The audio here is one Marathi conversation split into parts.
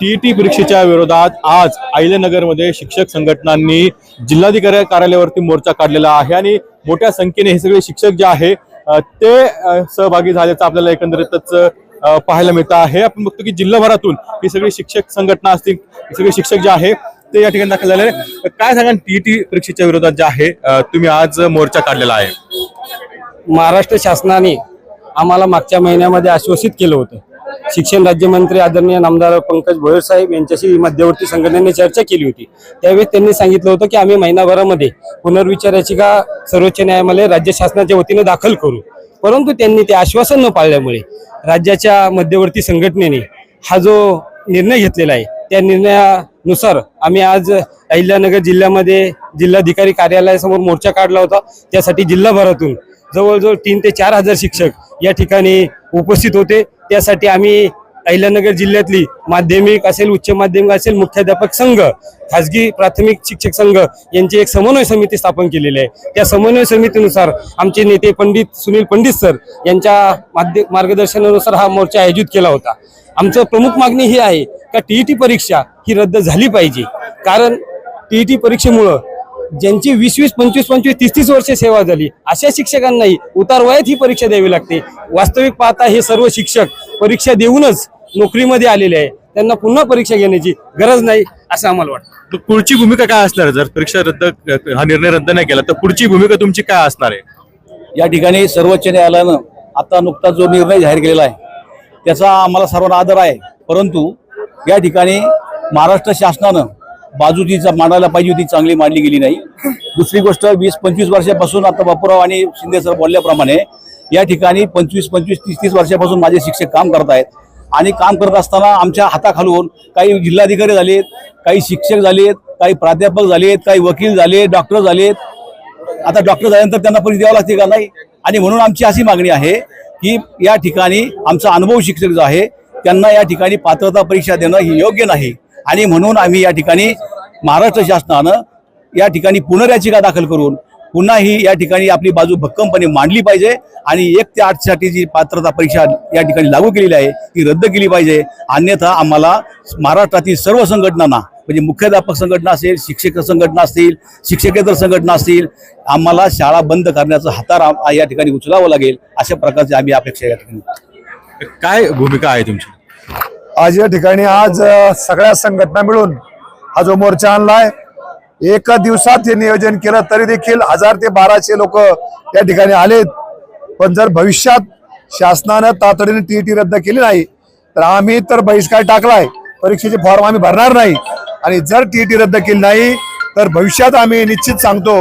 टीईटी परीक्षेच्या विरोधात आज अहिल्यानगरमध्ये शिक्षक संघटनांनी जिल्हाधिकारी कार्यालयावरती मोर्चा काढलेला आहे आणि मोठ्या संख्येने हे सगळे शिक्षक जे आहे ते सहभागी झाल्याचं आपल्याला एकंदरीतच पाहायला मिळतं आहे. आपण बघतो की जिल्हाभरातून ही सगळी शिक्षक संघटना असतील सगळे शिक्षक जे आहे ते या ठिकाणी दाखल झाले आहे. काय सांगा टीईटी परीक्षेच्या विरोधात जे आहे तुम्ही आज मोर्चा काढलेला आहे? महाराष्ट्र शासनाने आम्हाला मागच्या महिन्यामध्ये आश्वासित केलं होतं. शिक्षण राज्यमंत्री आदरणीय नामदार पंकज भोयर साहेब यांच्याशी मध्यवर्ती संघटनेने चर्चा केली होती. त्यावेळेस त्यांनी सांगितलं होतं की आम्ही महिनाभरामध्ये पुनर्विचार याचिका सर्वोच्च न्यायालय राज्य शासनाच्या वतीने दाखल करू. परंतु त्यांनी ते आश्वासन न पाळल्यामुळे राज्याच्या मध्यवर्ती संघटनेने हा जो निर्णय घेतलेला आहे त्या निर्णयानुसार आम्ही आज अहिल्यानगर जिल्ह्यामध्ये जिल्हाधिकारी कार्यालयासमोर मोर्चा काढला होता. त्यासाठी जिल्हाभरातून जवळजवळ तीन ते चार हजार शिक्षक या ठिकाणी उपस्थित होते. त्यासाठी आम्ही अहिल्यानगर जिल्ह्यातली माध्यमिक असेल उच्च माध्यमिक असेल मुख्याध्यापक संघ खाजगी प्राथमिक शिक्षक संघ यांची एक समन्वय समिती स्थापन केलेली आहे. त्या समन्वय समितीनुसार आमचे नेते पंडित सुनील पंडित सर यांच्या माध्य मार्गदर्शनानुसार हा मोर्चा आयोजित केला होता. आमचं प्रमुख मागणी ही आहे का टी परीक्षा ही रद्द झाली पाहिजे. कारण टी परीक्षेमुळं ज्यांची वीस वीस पंचवीस पंचवीस तीस तीस वर्ष सेवा झाली अशा शिक्षकांनाही उतार वयात ही परीक्षा द्यावी लागते. वास्तविक पाहता हे सर्व शिक्षक परीक्षा देऊनच नोकरीमध्ये आलेले आहे. त्यांना पुन्हा परीक्षा घेण्याची गरज नाही असं आम्हाला वाटतं. तर पुढची भूमिका काय असणार? आहे? जर परीक्षा रद्द हा निर्णय रद्द नाही केला तर पुढची भूमिका तुमची काय असणार आहे? या ठिकाणी सर्वोच्च न्यायालयानं आता नुकताच जो निर्णय जाहीर केलेला आहे त्याचा आम्हाला सर्वांना आदर आहे. परंतु या ठिकाणी महाराष्ट्र शासनानं बाजू जी मांडायला पाहिजे होती चांगली मांडली गेली नाही. दुसरी गोष्ट वीस पंचवीस वर्षापासून आता बापूराव आणि शिंदे सर बोलल्याप्रमाणे या ठिकाणी पंचवीस पंचवीस तीस तीस वर्षापासून माझे शिक्षक काम करत आहेत आणि काम करत असताना आमच्या हाताखालून काही जिल्हाधिकारी झालेत काही शिक्षक झालेत काही प्राध्यापक झालेत काही वकील झाले डॉक्टर झालेत. आता डॉक्टर झाल्यानंतर त्यांना परीक्षा द्यावं लागते का नाही? आणि म्हणून आमची अशी मागणी आहे की या ठिकाणी आमचा अनुभव शिक्षक जो आहे त्यांना या ठिकाणी पात्रता परीक्षा देणं ही योग्य नाही. आणि म्हणून आम्ही या ठिकाणी महाराष्ट्र शासनानं या ठिकाणी पुनर्याचिका दाखल करून पुन्हा ही या ठिकाणी आपली बाजू भक्कमपणे मांडली पाहिजे आणि एक ते आठसाठी जी पात्रता परीक्षा या ठिकाणी लागू केलेली आहे ती रद्द केली पाहिजे. अन्यथा आम्हाला महाराष्ट्रातील सर्व संघटनांना म्हणजे मुख्याध्यापक संघटना असेल शिक्षक संघटना असतील शिक्षकेतर संघटना असतील आम्हाला शाळा बंद करण्याचं हातार या ठिकाणी उचलावं लागेल अशा प्रकारची आम्ही अपेक्षा या ठिकाणी काय भूमिका आहे तुमची? आज या ठिकाणी आज सगळ्या संघटना मिळून हा जो मोर्चा आणलाय एका दिवसात हे नियोजन केलं तरी देखील हजार ते बाराशे लोक या ठिकाणी आलेत. पण जर भविष्यात शासनानं तातडीने टीईटी रद्द केली नाही तर आम्ही तर बहिष्कार टाकलाय परीक्षेचे फॉर्म आम्ही भरणार नाही. आणि जर टीईटी रद्द केली नाही तर भविष्यात आम्ही निश्चित सांगतो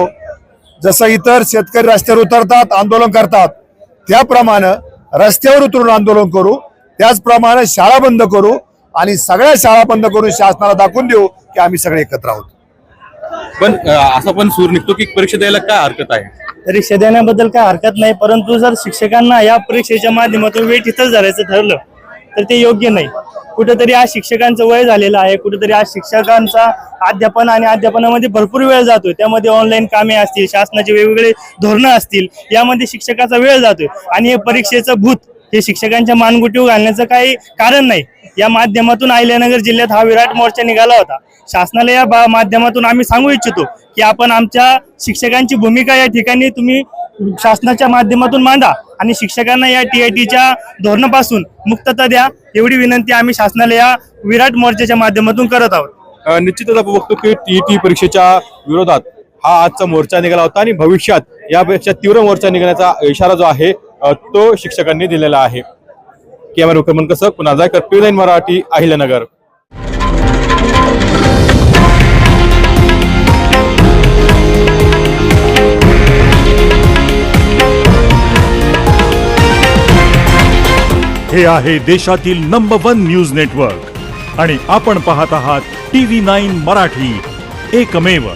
जसं इतर शेतकरी रस्त्यावर उतरतात आंदोलन करतात त्याप्रमाणे रस्त्यावर उतरून आंदोलन करू त्याचप्रमाणे शाळा बंद करू आणि सगळ्या शाळा बंद करून शासनाला दाखवून देऊ की आम्ही सगळे एकत्र आहोत. पण असा पण सूर निघतो की परीक्षा द्यायला काय हरकत आहे? परीक्षा देण्याबद्दल काय हरकत नाही परंतु जर शिक्षकांना या परीक्षेच्या माध्यमातून वेळ तिथंच धरायचं ठरलं तर ते योग्य नाही. कुठेतरी आज शिक्षकांचं वय झालेलं आहे कुठेतरी आज शिक्षकांचा अध्यापन आणि अध्यापनामध्ये भरपूर वेळ जातोय. त्यामध्ये ऑनलाईन कामे असतील शासनाचे वेगवेगळे धोरणं असतील यामध्ये शिक्षकाचा वेळ जातोय. आणि हे परीक्षेचं भूत हे शिक्षकांच्या मानगुटीवर घालण्याचं काही कारण नाही. या माध्यमातून अहिल्यानगर जिल्ह्यात हा विराट मोर्चा निघाला होता. शासनाला या माध्यमातून आम्ही सांगू इच्छितो की आपण आमच्या शिक्षकांची भूमिका या ठिकाणी तुम्ही शासनाच्या माध्यमातून मांडा आणि शिक्षकांना या टी आय टीच्या धोरणापासून मुक्तता द्या. एवढी विनंती आम्ही शासनाला या विराट मोर्चाच्या माध्यमातून करत आहोत. निश्चितच आपण बघतो की टी टी परीक्षेच्या विरोधात हा आजचा मोर्चा निघाला होता आणि भविष्यात यापेक्षा तीव्र मोर्चा निघण्याचा इशारा जो आहे तो शिक्षकांनी दिलेला आहे. कॅमेरा क्रमांक कसं पुन्हा जायकर पी मराठी अहिल्यानगर. हे आहे देशातील नंबर वन न्यूज नेटवर्क आणि आपण पाहत आहात टीव्ही नाईन मराठी. एकमेव.